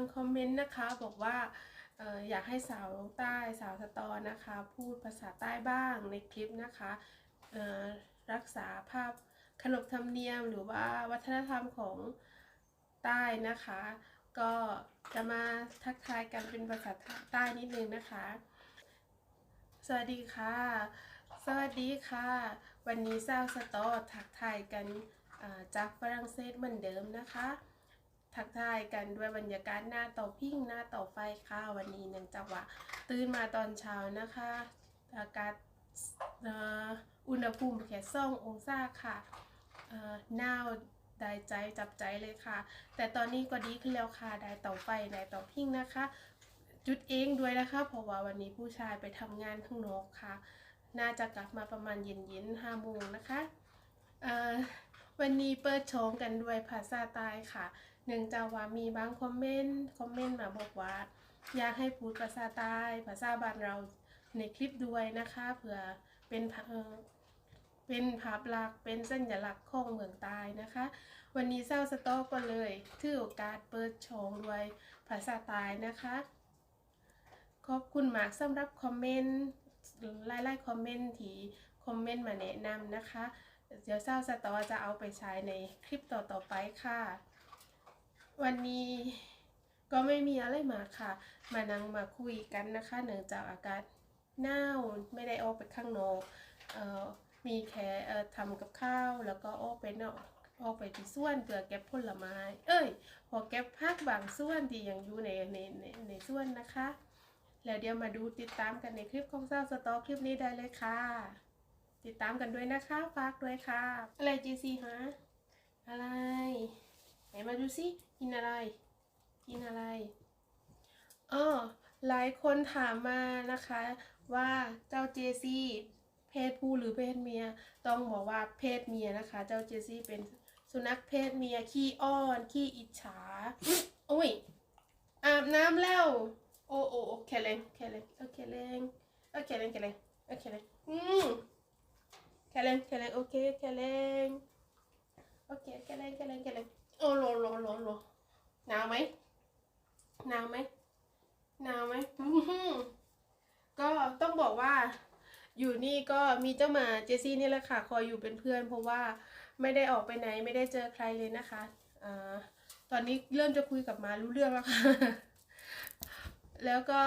างคอมเมนต์นะคะบอกว่าอออยากให้สาวใต้สาวสตอนะคะ พูดภาษาใต้บ้างในคลิปนะคะรักษาภาพขนบธรรมเนียมหรือว่าวัฒนธรรมของใต้นะคะ ก็จะมาทักทายกันเป็นภาษาใต้นิดนึงนะคะ สวัสดีค่ะ สวัสดีค่ะ วันนี้สาวสตอทักทายกันจากฝรั่งเศสเหมือนเดิมนะคะ ทักทายกันด้วยบรรยากาศหน้าเต่าพิงหน้าเต่าไฟค่ะวันนี้เนื่องจากว่าตื่นมาตอนเช้านะคะอากาศอุณหภูมิแค่สององศาค่ะหนาวได้ใจจับใจเลยค่ะ แต่ตอนนี้ก็ดีขึ้นแล้วค่ะได้เต่าไฟได้เต่าพิงนะคะ จุดเองด้วยนะคะ เพราะว่าวันนี้ผู้ชายไปทำงานข้างนอกค่ะ น่าจะกลับมาประมาณเย็นๆห้าโมงนะคะวันนี้เปิดโชงกันด้วยภาษาใต้ค่ะ เนื่องจากว่ามีบางคอมเมนต์คอมเมนต์มาบอกว่า อยากให้พูดภาษาใต้ภาษาบ้านเราในคลิปด้วยนะคะเผื่อเป็นเป็นภาพลักษณ์เป็นสัญลักษณ์ของเมืองใต้นะคะ วันนี้เศร้าสต๊อกก็เลยถือโอกาสเปิดโชงด้วยภาษาใต้นะคะ ขอบคุณมากสำหรับคอมเมนต์หลายๆคอมเมนต์ที่คอมเมนต์มาแนะนำนะคะ เดี๋ยวเศร้าสตอจะเอาไปใช้ในคลิปต่อๆไปค่ะ วันนี้ก็ไม่มีอะไรมาค่ะ มานั่งมาคุยกันนะคะ เนื่องจากอากาศหนาวไม่ได้ออกไปข้างนอกเอ่อมีแค่ทำกับข้าวแล้วก็ออกไปนอกออกไปที่สวนเพื่อเก็บผลไม้ เอ้ย พอเก็บผักบางส่วนที่ยังอยู่ในในในในส่วนนะคะ แล้วเดี๋ยวมาดูติดตามกันในคลิปของเศร้าสตอคลิปนี้ได้เลยค่ะ ติดตามกันด้วยนะคะฝากด้วยค่ะ อะไรจีซีฮะอะไร ไหนมาดูสิกินอะไร กินอะไรอ๋อหลายคนถามมานะคะว่าเจ้าเจซี่เพศผู้หรือเพศเมีย ต้องบอกว่าเพศเมียนะคะ เจ้าเจซี่เป็นสุนัขเพศเมียขี้อ้อนขี้อิจฉาโอ้ยอาบน้ำแล้วโอ้โอ้โอเคเลงเคเลงโอเคเลงโอเคเลงเคเลงโอเคเลงอืมเคเลงเคเลงโอเคเคเลงโอเคเคเลงเคเลงเคเลง โอ้โลโลโลโลหนาวไหมหนาวไหมหนาวไหมก็ต้องบอกว่า อยู่นี่ก็มีเจ้าหมาเจซี่นี่แหละค่ะ คอยอยู่เป็นเพื่อน เพราะว่าไม่ได้ออกไปไหนไม่ได้เจอใครเลยนะคะอ่าตอนนี้เริ่มจะคุยกับมารู้เรื่องแล้วค่ะ แล้วก็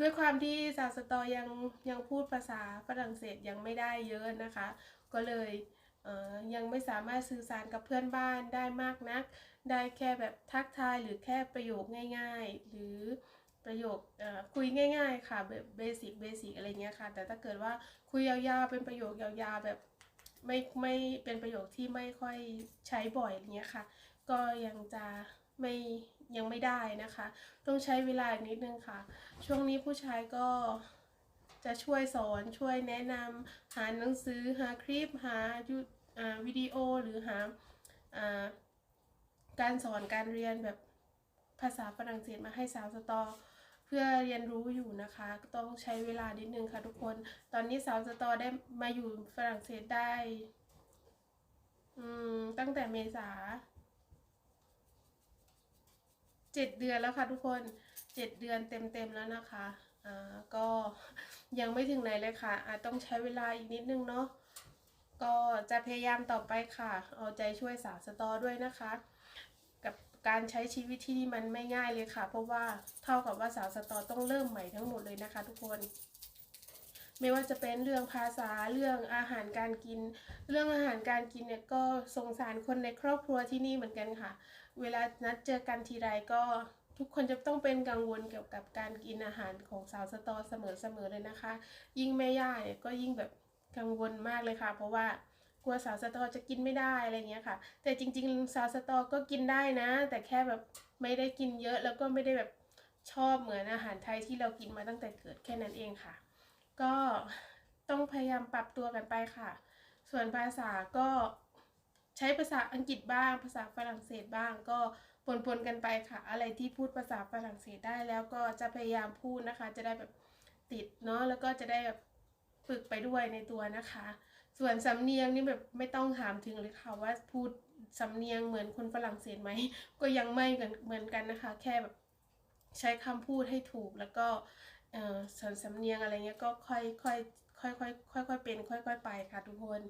ด้วยความที่ซาวสตอยังยังพูดภาษาฝรั่งเศสยังไม่ได้เยอะนะคะ ก็เลย ยังไม่สามารถสื่อสารกับเพื่อนบ้านได้มากนัก ได้แค่แบบทักทายหรือแค่ประโยคง่ายๆ หรือประโยคคุยง่าย ๆ ค่ะแบบเบสิกเบสิกอะไรเงี้ยค่ะ แต่ถ้าเกิดว่าคุยยาวๆเป็นประโยคยาวๆแบบไม่ไม่เป็นประโยคที่ไม่ค่อยใช้บ่อยอะไรเงี้ยค่ะ ก็ยังจะไม่ยังไม่ได้นะคะ ต้องใช้เวลาอีกนิดนึงค่ะ ช่วงนี้ผู้ชายก็จะช่วยสอนช่วยแนะนำหาหนังสือหาคลิปหายูอ่า วิดีโอหรือหาอการสอนการเรียนแบบภาษาฝรั่งเศสมาให้สาวสตอเพื่อเรียนรู้อยู่นะคะ ต้องใช้เวลานิดนึงค่ะทุกคน ตอนนี้สาวสตอได้มาอยู่ฝรั่งเศสได้ตั้งแต่เมษาเจ็ดเดือนแล้วค่ะทุกคนเจ็ดเดือนเต็มๆแล้วนะคะ อ่าก็ยังไม่ถึงไหนเลยค่ะอาจต้องใช้เวลาอีกนิดนึงเนาะ ก็จะพยายามต่อไปค่ะ เอาใจช่วยสาวสตอด้วยนะคะ กับการใช้ชีวิตที่นี่มันไม่ง่ายเลยค่ะ เพราะว่าเท่ากับว่าสาวสตอต้องเริ่มใหม่ทั้งหมดเลยนะคะ ทุกคน ไม่ว่าจะเป็นเรื่องภาษาเรื่องอาหารการกิน เรื่องอาหารการกินเนี่ยก็สงสารคนในครอบครัวที่นี่เหมือนกันค่ะ เวลานัดเจอกันทีไรก็ทุกคนจะต้องเป็นกังวลเกี่ยวกับการกินอาหารของสาวสตอเสมอๆเลยนะคะ ยิ่งแม่ย่าเนี่ยก็ยิ่งแบบ กังวลมากเลยค่ะ เพราะว่ากลัวสาวสตอจะกินไม่ได้อะไรเงี้ยค่ะ แต่จริง ๆ สาวสตอก็กินได้นะ แต่แค่แบบไม่ได้กินเยอะแล้วก็ไม่ได้แบบชอบเหมือนอาหารไทยที่เรากินมาตั้งแต่เกิดแค่นั้นเองค่ะ ก็ต้องพยายามปรับตัวกันไปค่ะ ส่วนภาษาก็ใช้ภาษาอังกฤษบ้าง ภาษาฝรั่งเศสบ้างก็ปนๆกันไปค่ะ อะไรที่พูดภาษาฝรั่งเศสได้แล้วก็จะพยายามพูดนะคะ จะได้แบบติดเนาะแล้วก็จะได้แบบ ฝึกไปด้วยในตัวนะคะ ส่วนสำเนียงนี่แบบไม่ต้องถามถึงเลยค่ะว่าพูดสำเนียงเหมือนคนฝรั่งเศสไหม ก็ยังไม่เหมือนกันนะคะ แค่แบบใช้คำพูดให้ถูกแล้วก็ส่วนสำเนียงอะไรเงี้ยก็ค่อยค่อยค่อยค่อยค่อยค่อยเป็นค่อยค่อยไปค่ะทุกคน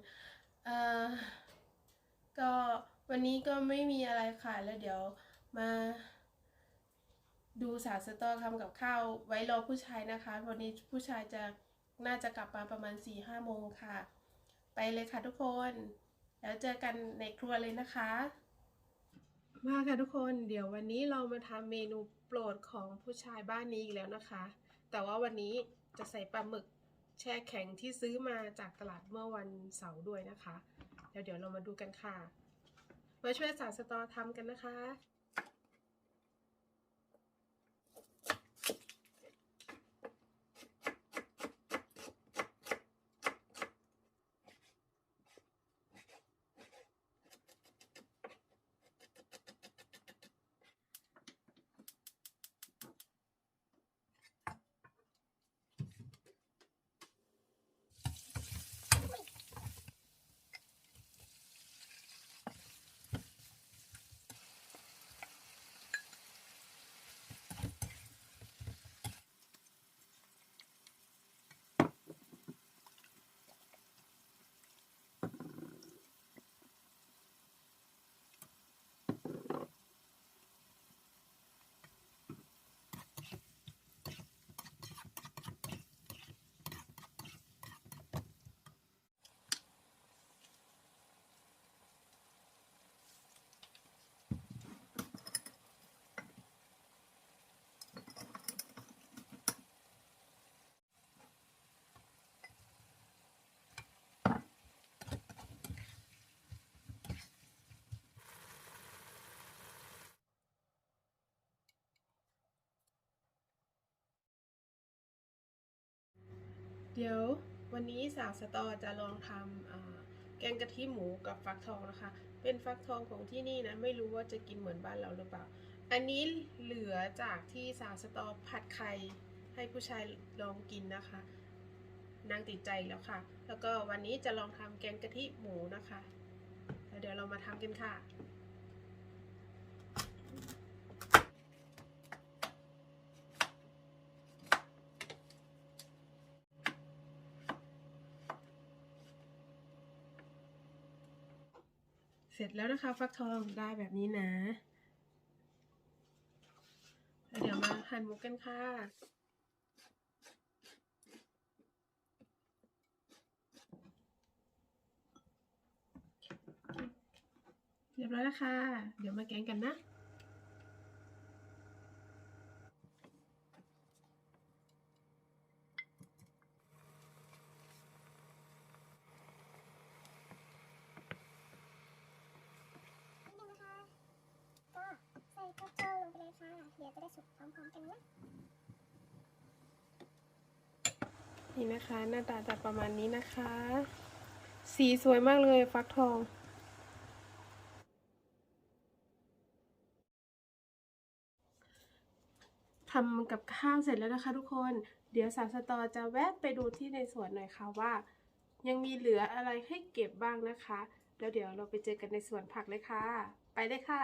ก็วันนี้ก็ไม่มีอะไรค่ะแล้วเดี๋ยวมาดูสาสตอทำกับข้าวไว้รอผู้ชายนะคะ วันนี้ผู้ชายจะ น่าจะกลับมาประมาณ4ี่ห้าโมงค่ะ ไปเลยค่ะทุกคน แล้วเจอกันในครัวเลยนะคะ มาค่ะทุกคน เดี๋ยววันนี้เรามาทำเมนูโปรดของผู้ชายบ้านนี้อีกแล้วนะคะ แต่ว่าวันนี้จะใส่ปลาหมึกแช่แข็งที่ซื้อมาจากตลาดเมื่อวันเสาร์ด้วยนะคะ แล้วเดี๋ยวเรามาดูกันค่ะ มาช่วยสาวสตอทำกันนะคะ เดี๋ยววันนี้สาวสตอจะลองทำแกงกะทิหมูกับฟักทองนะคะ เป็นฟักทองของที่นี่นะ ไม่รู้ว่าจะกินเหมือนบ้านเราหรือเปล่า อันนี้เหลือจากที่สาวสตอผัดไข่ให้ผู้ชายลองกินนะคะ นางติดใจแล้วค่ะ แล้วก็วันนี้จะลองทำแกงกะทิหมูนะคะ แล้วเดี๋ยวเรามาทำกันค่ะ เสร็จแล้วนะคะฟักทองได้แบบนี้นะเดี๋ยวมาหั่นหมูกันค่ะ เรียบร้อยแล้วค่ะ เดี๋ยวมาแกงกันนะ นิดนึงนะคะ ก็ใส่กระเจียวลงไปเลยค่ะ เดี๋ยวจะได้ สุกพร้อมๆกันนะนี่นะคะ หน้าตาจะประมาณนี้นะคะ สีสวยมากเลยฟักทองทำกับข้าวเสร็จแล้วนะคะทุกคน เดี๋ยวสาวสตอจะแวะไปดูที่ในสวนหน่อยค่ะว่า ยังมีเหลืออะไรให้เก็บบ้างนะคะ แล้วเดี๋ยวเราไปเจอกันในสวนผักเลยค่ะ ไปเลยค่ะ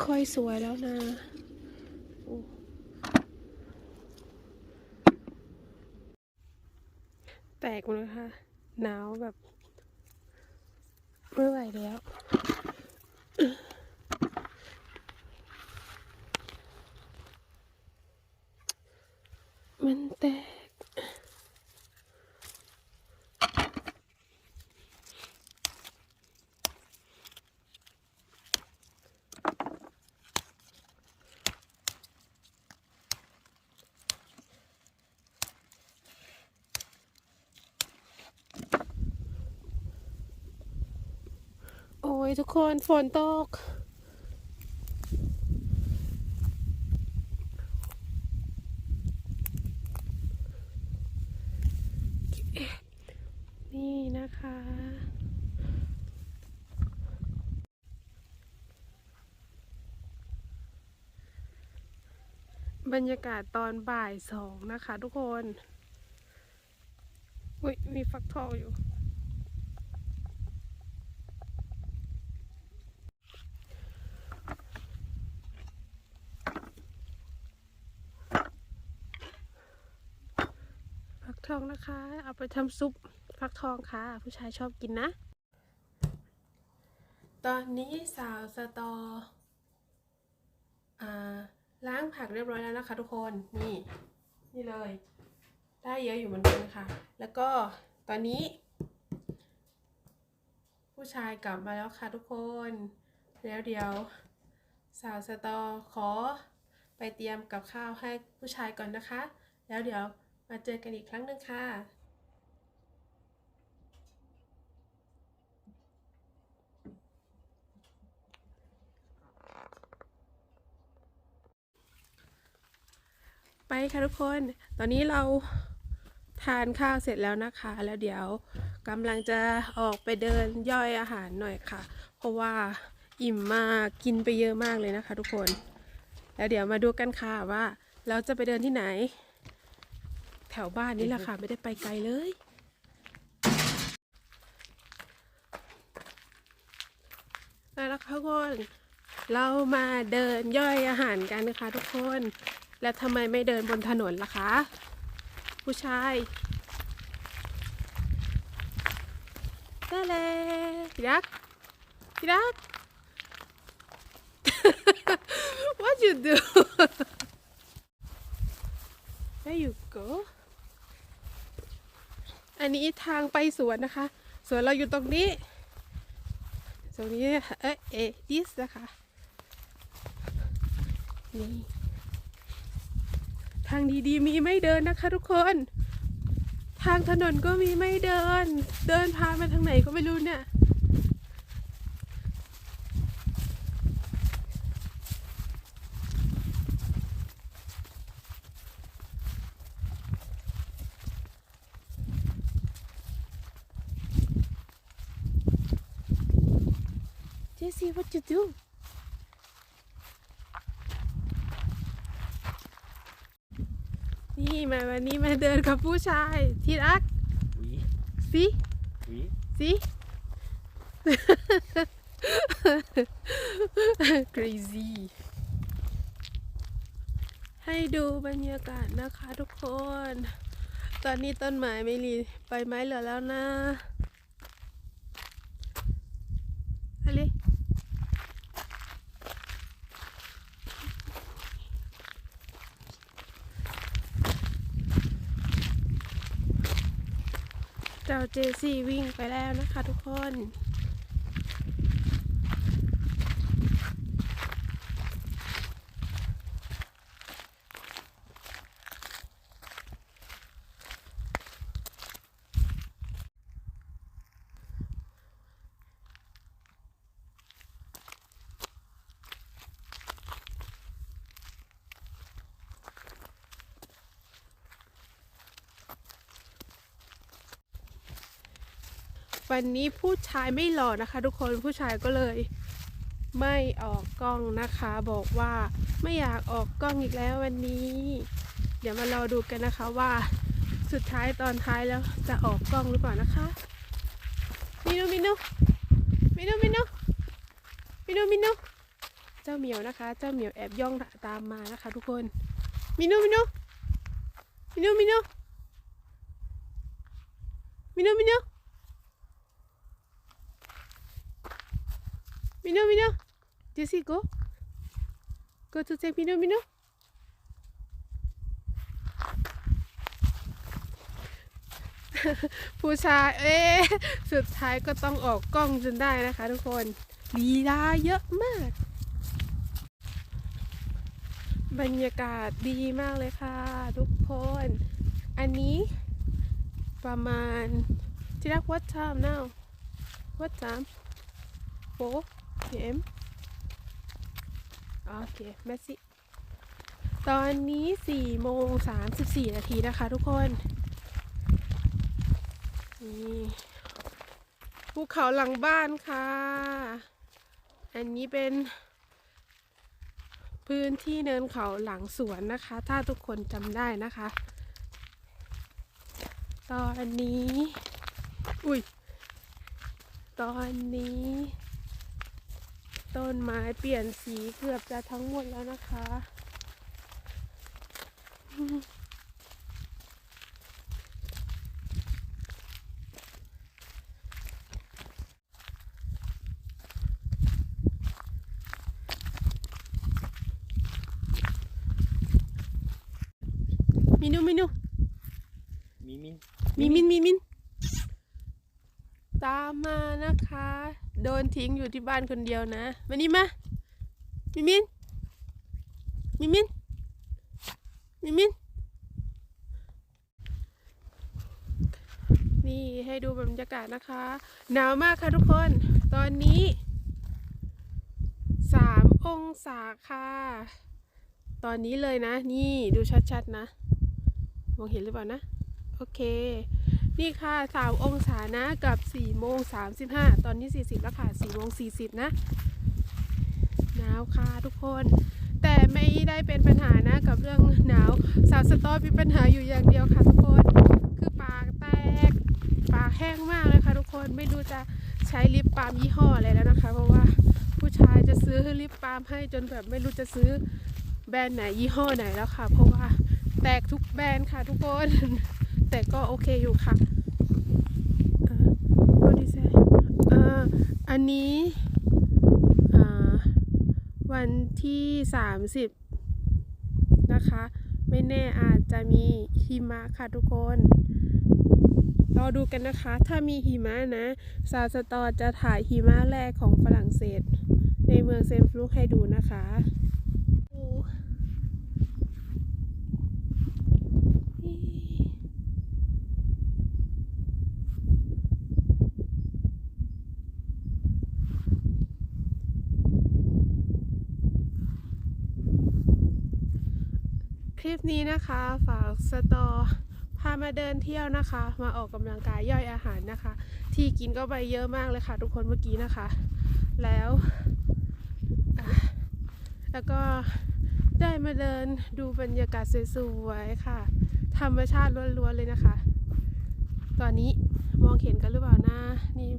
ค่อยสวยแล้วนะแตกหมดเลยค่ะ หนาวแบบ ไม่ไหวแล้ว มันแตก ย ทุกคนฝนตก นี่นะคะ บรรยากาศตอนบ่ายสองนะคะทุกคน อุ้ยมีฟักทองอยู่ องนะคะ เอาไปทำซุปฟักทองค่ะ ผู้ชายชอบกินนะ ตอนนี้สาวสตออาล้างผักเรียบร้อยแล้วนะคะ ทุกคนนี่นี่เลย ได้เยอะอยู่เหมือนกันค่ะ แล้วก็ตอนนี้ ผู้ชายกลับมาแล้วค่ะทุกคน แล้วเดี๋ยวสาวสตอขอไปเตรียมกับข้าวให้ผู้ชายก่อนนะคะ แล้วเดี๋ยว มาเจอกันอีกครั้งหนึ่งค่ะไปค่ะทุกคน ตอนนี้เราทานข้าวเสร็จแล้วนะคะ แล้วเดี๋ยวกำลังจะออกไปเดินย่อยอาหารหน่อยค่ะ เพราะว่าอิ่มมากกินไปเยอะมากเลยนะคะ ทุกคน แล้วเดี๋ยวมาดูกันค่ะว่าเราจะไปเดินที่ไหน แถวบ้านนี่แหละค่ะ ไม่ได้ไปไกลเลย แล้วนะคะทุกคนเรามาเดินย่อยอาหารกันนะคะ ทุกคน แล้วทำไมไม่เดินบนถนนล่ะคะ ผู้ชายได้เลยพี่รักพี่รัก What you do There you go อันนี้ทางไปสวนนะคะ สวนเราอยู่ตรงนี้ ตรงนี้เอ๊ะเอ๊ะ this นะคะนี่ทางดีๆมีไม่เดินนะคะ ทุกคน ทางถนนก็มีไม่เดิน เดินพามาทางไหนก็ไม่รู้เนี่ย Jesse what you do นี่มาวันนี้มาเดินกับผู้ชายที่รัก Oui, สิ oui. สิ crazy ให้ดูบรรยากาศนะคะทุกคน ตอนนี้ต้นไม้ไม่รีใบไม้เหลือแล้วนะ เจ้าเจซี่วิ่งไปแล้วนะคะทุกคน วันนี้ผู้ชายไม่หล่อนะคะ ทุกคนผู้ชายก็เลย ไม่ออกกล้องนะคะ บอกว่าไม่อยากออกกล้องอีกแล้ววันนี้ เดี๋ยวมารอดูกันนะคะว่าสุดท้ายตอนท้ายแล้วจะออกกล้องหรือเปล่านะคะมินูมินูมินูมินูมินูมินูเจ้าเหมียวนะคะ เจ้าเหมียวแอบย่องตามมานะคะ ทุกคนมินูมินูมินูมินูมินูมินู Mino, Mino. Jessie, go. Go to take Mino, Mino. ผู้ชายเอ๊สุดท้ายก็ต้องออกกล้องจนได้นะคะทุกคนลีลาเยอะมาก บรรยากาศดีมากเลยค่ะทุกคน อันนี้ประมาณที่รัก what time now what time โฟพี เอ็มโอเคแมสซี่ตอนนี้4โมง34 นาทีนะคะทุกคนนี่ภูเขาหลังบ้านค่ะ อันนี้เป็น พื้นที่เนินเขาหลังสวนนะคะ ถ้าทุกคนจำได้นะคะ ตอนนี้ อุ้ย ตอนนี้ ต้นไม้เปลี่ยนสีเกือบจะทั้งหมดแล้วนะคะอืมมินูมินู มีมิน มีมินมีมิน ตามมานะคะ โด นทิ้งอยู่ที่บ้านคนเดียวนะมานี่มามีมินมีมินมีมินนี่ให้ดูบรรยากาศนะคะ หนาวมากค่ะทุกคน ตอนนี้สามองศาค่ะ ตอนนี้เลยนะ นี่ดูชัดๆนะ มองเห็นหรือเปล่านะ โอเค นี่ค่ะสามองศานะกับ4โมง35ตอนนี้40แล้วค่ะ4โมง40นะหนาวค่ะทุกคน แต่ไม่ได้เป็นปัญหานะกับเรื่องหนาวสาวสตอมีปัญหาอยู่อย่างเดียวค่ะทุกคน คือปากแตกปากแห้งมากเลยค่ะทุกคนไม่รู้จะใช้ลิปบาล์มยี่ห้ออะไรแล้วนะคะ เพราะว่าผู้ชายจะซื้อลิปบาล์มให้จนแบบไม่รู้จะซื้อแบรนด์ไหนยี่ห้อไหนแล้วค่ะ เพราะว่าแตกทุกแบรนด์ค่ะทุกคน แต่ก็โอเคอยู่ค่ะเอ่อ what is that เอ่ออันนี้อ่าวันที่ 30 นะคะ ไม่แน่อาจจะมีหิมะค่ะทุกคนรอดูกันนะคะ ถ้ามีหิมะนะ ซาสตอร์จะถ่ายหิมะแรกของฝรั่งเศส ในเมืองเซนฟลุกให้ดูนะคะดูนี่ คลิปนี้นะคะ ฝากสตอร์พามาเดินเที่ยวนะคะ มาออกกำลังกายย่อยอาหารนะคะ ที่กินก็ไปเยอะมากเลยค่ะ ทุกคนเมื่อกี้นะคะ แล้วแล้วก็ได้มาเดินดูบรรยากาศสวยๆค่ะ ธรรมชาติล้วนๆเลยนะคะ ตอนนี้มองเห็นกันหรือเปล่านะนี่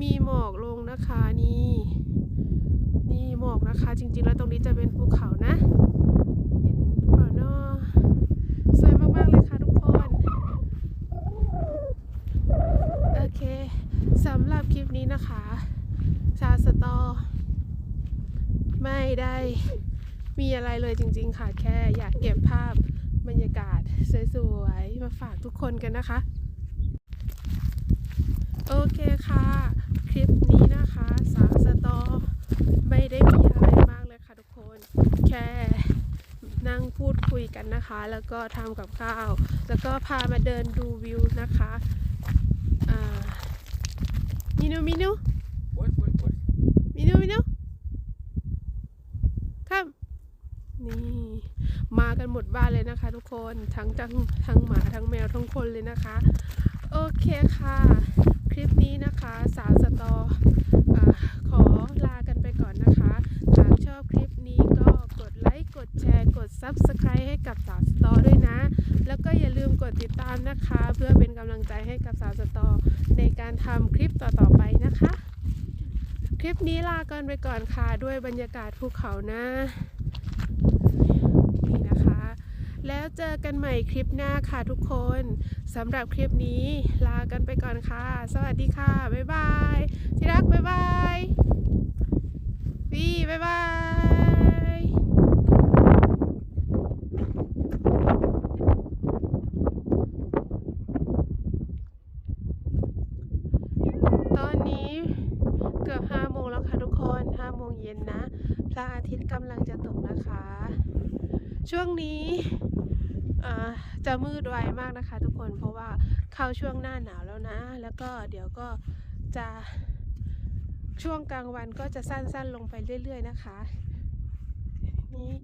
มีหมอกลงนะคะนี่นี่หมอกนะคะ จริงๆแล้วตรงนี้จะเป็นภูเขานะ เห็นหรือเปล่าเนาะสวยมากๆเลยค่ะทุกคน โอเค สำหรับคลิปนี้นะคะ ชาสตอ ไม่ได้มีอะไรเลยจริง ๆ ค่ะ แค่อยากเก็บภาพบรรยากาศสวยๆ มาฝากทุกคนกันนะคะ โอเคค่ะ คลิปนี้นะคะสาสตอ ไม่ได้มีอะไรมากเลยค่ะทุกคน แค่นั่งพูดคุยกันนะคะ แล้วก็ทำกับข้าว แล้วก็พามาเดินดูวิวนะคะ มินูมินูโอ๊ยโอ๊ยโอ๊ยมินูมินูครับนี่มากันหมดบ้านเลยนะคะ ทุกคนทั้งทั้งทั้งหมาทั้งแมวทั้งคนเลยนะคะ โอเคค่ะ คลิปนี้นะคะ สาวสตออาขอลากันไปก่อนนะคะหากชอบคลิปนี้ก็กดไลค์กดแชร์กด Subscribe ให้กับสาวสตอด้วย ติดตามนะคะ เพื่อเป็นกำลังใจให้กับสาวสตอในการทำคลิปต่อๆไปนะคะ คลิปนี้ลากันไปก่อนค่ะ ด้วยบรรยากาศภูเขานะนี่นะคะ แล้วเจอกันใหม่คลิปหน้าค่ะทุกคนสำหรับคลิปนี้ลากันไปก่อนค่ะ สวัสดีค่ะ บ๊ายบายที่รักบ๊ายบายวีบ๊ายบาย ตอนนี้เกือบห้าโมงแล้วค่ะทุกคนห้าโมงเย็นนะ พระอาทิตย์กำลังจะตกนะคะ ช่วงนี้จะมืดไวมากนะคะ ทุกคนเพราะว่าเข้าช่วงหน้าหนาวแล้วนะ แล้วก็เดี๋ยวก็จะช่วงกลางวันก็จะสั้นๆลงไปเรื่อย ๆ นะคะ นี่